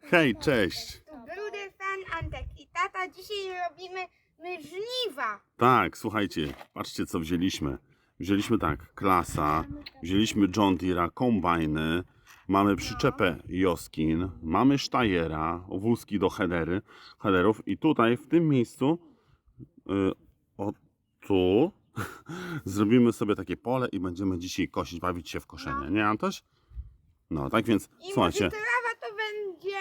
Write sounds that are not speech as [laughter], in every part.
Hej, cześć. Bruder Fan Antek i tata dzisiaj robimy my żniwa. Tak, słuchajcie, patrzcie co wzięliśmy. Wzięliśmy tak, klasa, wzięliśmy John Deere'a, kombajny, mamy przyczepę Joskin, mamy Steyera, wózki do headery, headerów i tutaj w tym miejscu, y, o tu, [laughs] zrobimy sobie takie pole i będziemy dzisiaj kosić, bawić się w koszenie, nie Antoś? No, tak więc, I słuchajcie. może trawa to będzie...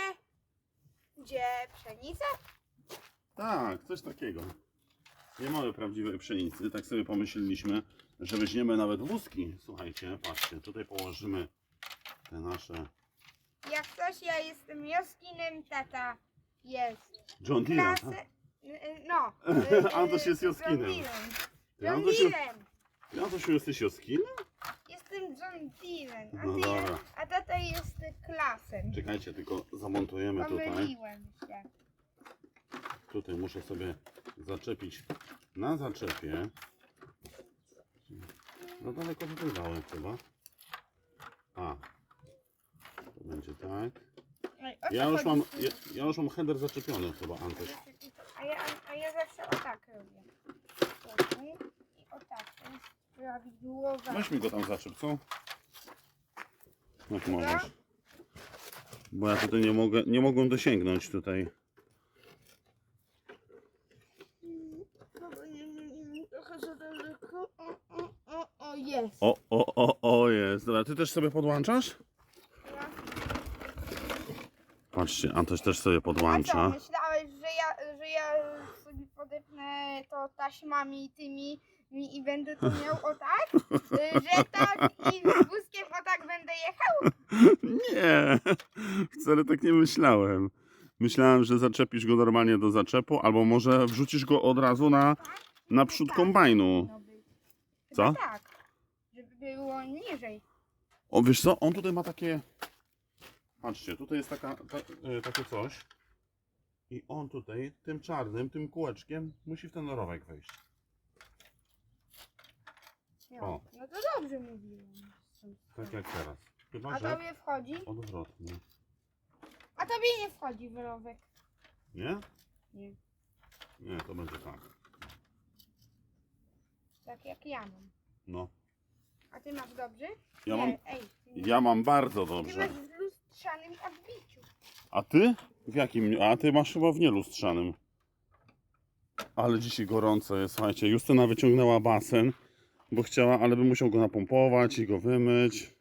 Gdzie pszenica? Tak, coś takiego. Nie mamy prawdziwej pszenicy, tak sobie pomyśleliśmy, że weźmiemy nawet wózki. Słuchajcie, patrzcie, tutaj położymy te nasze Jak coś, ja jestem Joskinem, tata jest John Deere. klasy... [laughs] y, y, No. Antoś jest Joskinem. John Ty, Deerem. ty, Antosiu, jesteś Joskinem? Jestem John Deerem. A, No ty, dobra. a tata jest klasem. Czekajcie, tylko zamontujemy tutaj. Pomyliłem się. Tutaj muszę sobie zaczepić na zaczepie. No daleko tutaj dałem chyba. A. To będzie tak. Ej, o co Ja już chodzi? mam, ja, ja już mam header zaczepiony chyba, Antoś. A ja, a ja zawsze o tak robię. I o tak. To jest prawidłowa. Weź mi go tam zaczep, co? Jak możesz. Bo ja tutaj nie mogę, nie mogłem dosięgnąć tutaj. Trochę za daleko. O, o, o, o, jest. O, o, o, o jest. Dobra, ty też sobie podłączasz? Ja- Patrzcie, Antoś też sobie A co, podłącza. myślałeś, że ja, że ja sobie podepnę to taśmami tymi mi i będę to miał o tak? Y, Że tak i z wózkiem o tak będę jechał? Nie, wcale tak nie myślałem. Myślałem, że zaczepisz go normalnie do zaczepu, albo może wrzucisz go od razu na, na przód Tak. kombajnu. Co? Tak, żeby było niżej. O, wiesz co, on tutaj ma takie... Patrzcie, tutaj jest taka, ta, y, takie coś. I on tutaj, tym czarnym, tym kółeczkiem, musi w ten rowek wejść. No, O. no to dobrze mówiłem. Tak jak teraz. Chyba, A że tobie wchodzi? odwrotnie. A tobie nie wchodzi w rowek. Nie? Nie. Nie, to będzie tak. Tak jak ja mam. No. A ty masz dobrze? Ja nie, mam, Ej, ty, ja mam bardzo ty dobrze. masz w lustrzanym odbiciu. A ty? W jakim? A ty masz chyba w nielustrzanym. Ale dzisiaj gorąco jest, słuchajcie. Justyna wyciągnęła basen, bo chciała, ale by musiał go napompować i go wymyć.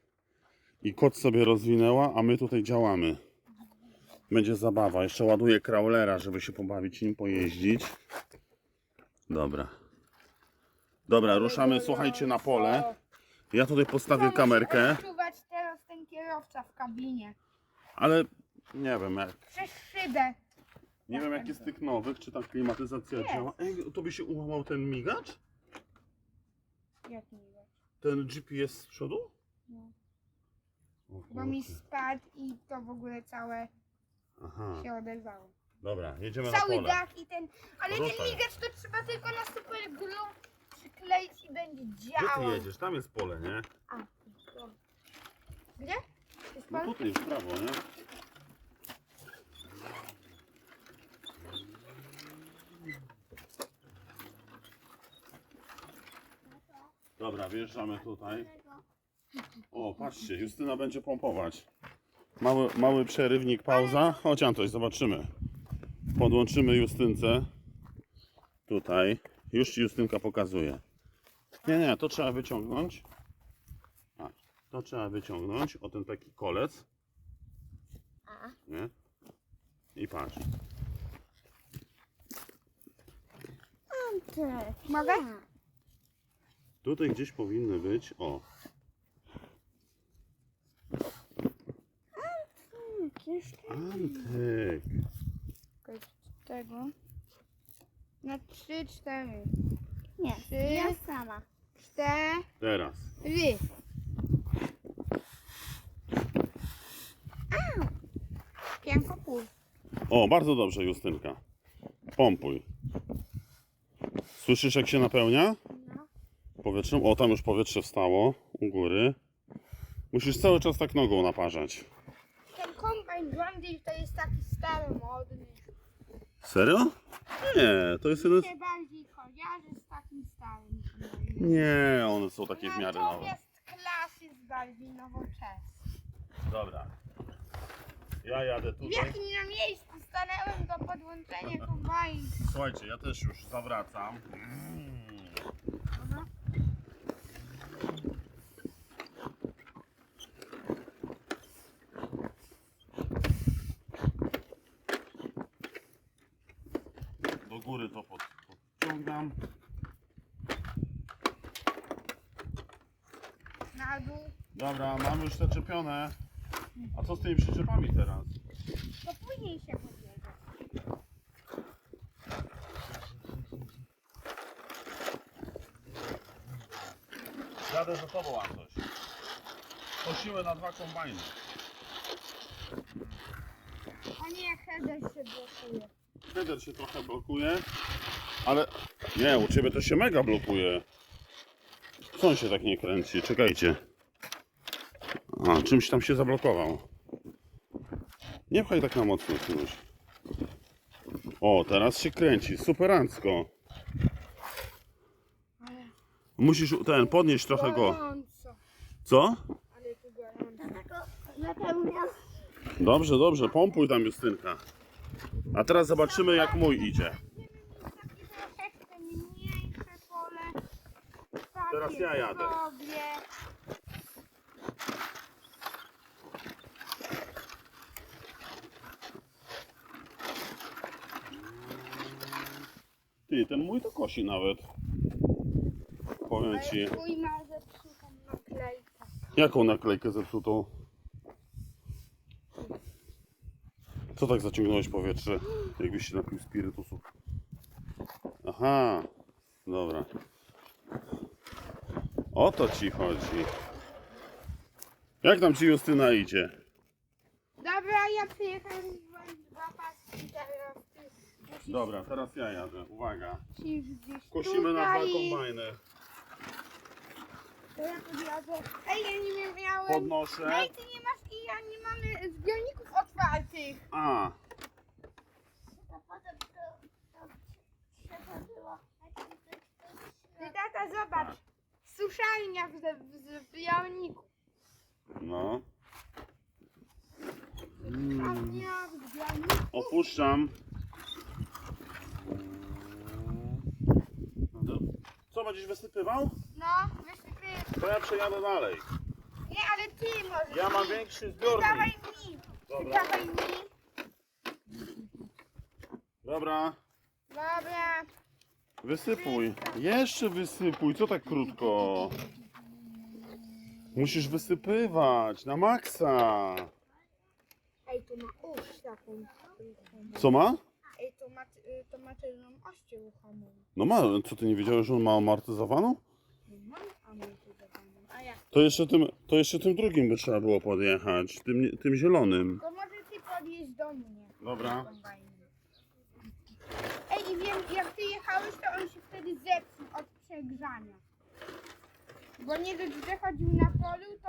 I kot sobie rozwinęła, a my tutaj działamy. Będzie zabawa. Jeszcze ładuję kraulera, żeby się pobawić nim, pojeździć. Dobra. Dobra, ruszamy, słuchajcie, na pole. Ja tutaj postawię kamerkę, Czuwać teraz ten kierowca w kabinie. ale nie wiem jak. Przez szybę. Nie wiem jak jest tych nowych, czy ta klimatyzacja działa. Ej, to by się ułamał ten migacz? Jak miło. Ten GPS z przodu? No. O Bo mi kurczę. spadł i to w ogóle całe Aha, się oderwało. dobra, jedziemy na Cały pole. dach i ten. Ale ten Ruszaj. migacz to trzeba tylko na super glue przykleić i będzie Gdzie działał. ty jedziesz? Tam jest pole, nie? A, to. Gdzie? Jest No pan? tutaj w prawo, nie? Dobra, wjeżdżamy tutaj. O, patrzcie, Justyna będzie pompować. Mały, mały przerywnik, pauza. Chodź Antoś, zobaczymy. Podłączymy Justynce. Tutaj. Już ci Justynka pokazuje. Nie, nie, to trzeba wyciągnąć. A, to trzeba wyciągnąć. O ten taki kolec. Nie? I patrz. Mogę? Tutaj gdzieś powinny być. O, Antek. Tego. Na trzy, cztery. Nie, Trzy. ja sama. Cztery. Teraz. Pół. O, bardzo dobrze, Justynka. Pompuj. Słyszysz, jak się napełnia? No. Powietrzem. O, tam już powietrze wstało u góry. Musisz cały czas tak nogą naparzać. Ten kombajn Deere to jest taki staromodny. Serio? Nie, to jest jeden... Mi się bardziej kojarzy z takim starym kombajnem. Nie, one są takie w miarę nowe. Natomiast klas jest bardziej nowoczesny. Dobra. Ja jadę W tutaj. jakim na miejscu stanęłem do podłączenia [laughs] kombajnu. Słuchajcie, ja też już zawracam. Mm. Aha. Do góry to pod, podciągam. Na dół. Dobra, mamy już zaczepione. A co z tymi przyczepami teraz? To później się podjedzie. Jadę za tobą, Antoś. Kosiły na dwa kombajny. A nie, header się blokuje. Header się trochę blokuje, ale nie, u ciebie to się mega blokuje. Co on się tak nie kręci? Czekajcie. A, czymś tam się zablokował. Nie pchaj tak na mocno, synuś. O, teraz się kręci, superancko. Ale Musisz ten, podnieść trochę go. gorąco. Co? Ale tu gorąco. Dobrze, dobrze, pompuj tam Justynka. A teraz zobaczymy jak mój idzie. Teraz ja jadę. Ty, ten mój to kosi nawet. Powiem ci. twój ma zepsutą naklejkę. Jaką naklejkę zepsutą? Co tak zaciągnąłeś powietrze? Jakbyś się napił spirytusu. Aha, dobra. O to ci chodzi. Jak tam ci Justyna idzie? Dobra, ja przyjechałem z dwa paski teraz. Dobra, teraz ja jadę. Uwaga. musisz gdzieś Kosimy na dwa tutaj. kombajny. To ja podjadę. Ej, ja nie miałem... Podnoszę. Ej, ty nie masz i ja nie mamy zbiorników otwartych. A, To potem to, to trzeba było. Ty tata, zobacz. Suszalnia w, w zbiorniku. no. Suszalnia w. Opuszczam. Co będziesz wysypywał? No, wysypy. To ja przejadę dalej. Nie, ale ty możesz. Ja mam większy Dawaj zbiornik. mi. Dobra. Dawaj mi. Dobra, Dobra. wysypuj. Jeszcze wysypuj, co tak krótko? Musisz wysypywać na maksa. Ej, tu ma usz taką. Co ma? Ej, to ma, y, to ma tylną ością ruchomą. No ma, co ty nie wiedziałeś, że on ma amortyzowaną? Nie mam amortyzowaną. A jak? To jeszcze tym, to jeszcze tym drugim by trzeba było podjechać, tym, tym zielonym. To może ty podjeść do mnie. Dobra. Ej, i wiem, jak ty jechałeś, to on się wtedy zepsuł od przegrzania. Bo nie dość, że chodził na polu, to,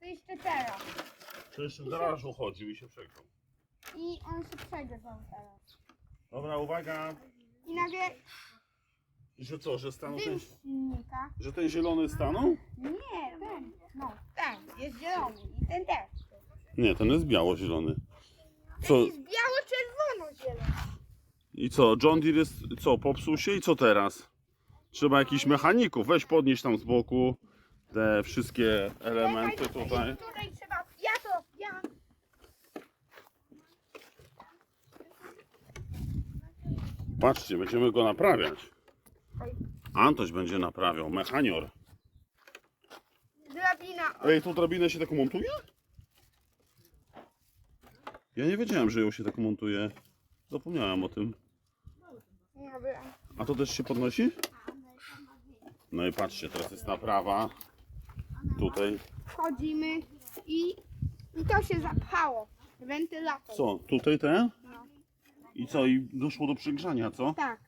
to jeszcze teraz. To jeszcze w garażu chodził i się przegrał. I on się przegrzał teraz. Dobra, uwaga. I nagle Że co, że stanął ten, z silnika. że ten zielony stanął? Nie, ten. No, ten. Jest zielony. I ten też. Nie, ten jest biało-zielony. Ten Co? jest biało-czerwono-zielony. I co, John Deere jest, co, popsuł się i co teraz? Trzeba jakichś mechaników, weź podnieść tam z boku te wszystkie elementy Czekaj, tutaj. Tutaj trzeba. Ja to, ja. Patrzcie, będziemy go naprawiać. Antoś będzie naprawiał, mechanior. Drabina. Ej, tą drabinę się tak montuje? Ja nie wiedziałem, że ją się tak montuje. Zapomniałem o tym. Dobra. A to też się podnosi? No i patrzcie, teraz jest naprawa. Tutaj. Wchodzimy i, i to się zapchało. Wentylator. Co, tutaj ten? No. I co, i doszło do przegrzania, co? Tak.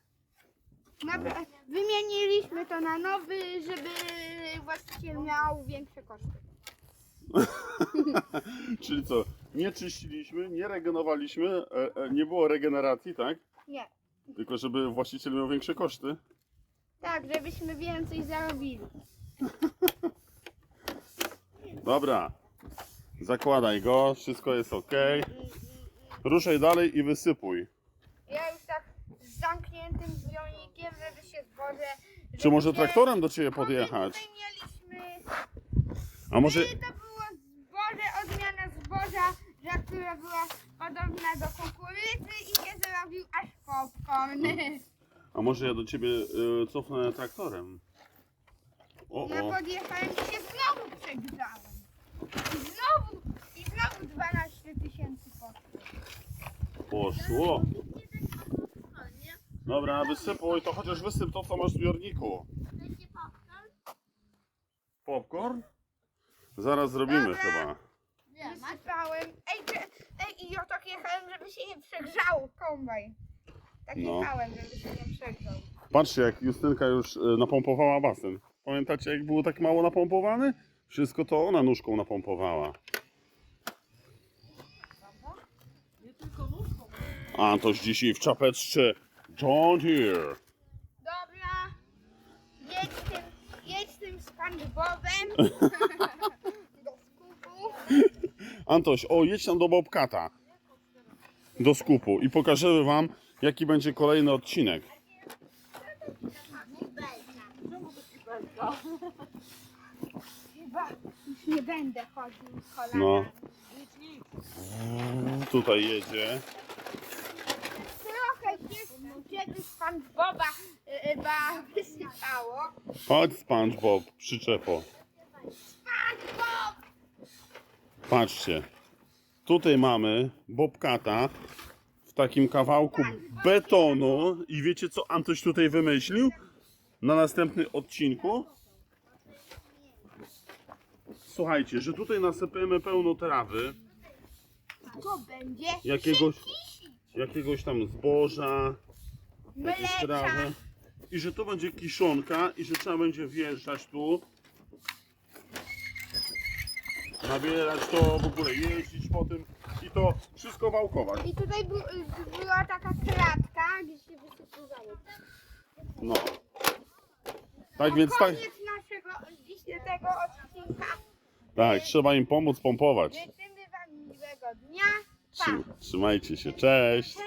Napra- wymieniliśmy to na nowy, żeby właściciel miał większe koszty. [laughs] Czyli co? Nie czyściliśmy, nie regenowaliśmy, e, e, nie było regeneracji, tak? Nie. Tylko żeby właściciel miał większe koszty. Tak, żebyśmy więcej zarobili. [laughs] Dobra. Zakładaj go, wszystko jest ok. Ruszaj dalej i wysypuj. Ja już tak z zamkniętym zbiornikiem, zboże... Czy może traktorem do ciebie podjechać? A może. To było zboże, odmiana zboża, że która była podobna do kukurydzy i się zrobił aż popcorn. A może ja do ciebie y, cofnę traktorem? O, Ja o. podjechałem i się znowu przegrzałem. I znowu, i znowu 12 tysięcy kosztów. Poszło. Dobra, wysypuj, to chociaż wysyp to, co masz w zbiorniku. Popcorn? Zaraz zrobimy Dobra. chyba. Wysypałem. Ej, czy, ej, i ja tak jechałem, żeby się nie przegrzało kombajn. Tak No. jechałem, żeby się nie przegrzał. Patrzcie, jak Justynka już y, napompowała basen. Pamiętacie, jak było tak mało napompowany? Wszystko to ona nóżką napompowała. Antoś dzisiaj w czapeczce John Deere. Dobra, jedź tym, jedź tym SpongeBobem [laughs] do skupu. Antoś, o jedź tam do Bobkata. Do skupu i pokażemy wam, jaki będzie kolejny odcinek. Chyba już nie będę chodził z kolanami. No. Tutaj jedzie. Żeby SpongeBoba y, chyba wysypało. Chodź SpongeBob, przyczepo. SpongeBob! Patrzcie. Tutaj mamy Bobkata w takim kawałku betonu i wiecie co Antoś tutaj wymyślił? Na następny odcinku? Słuchajcie, że tutaj nasypiemy pełno trawy, To będzie jakiegoś, jakiegoś tam zboża, jakieś. I że to będzie kiszonka i że trzeba będzie wjeżdżać tu. Nabierać to, w ogóle jeździć po tym i to wszystko wałkować. I tutaj bu, y, była taka kratka, gdzie się wysypywało. No. Tak więc tak, Koniec naszego dzisiejszego odcinka. tak, trzeba im pomóc pompować. Życzymy Wam miłego dnia. Pa! Trzy- Trzymajcie się, cześć! Cześć!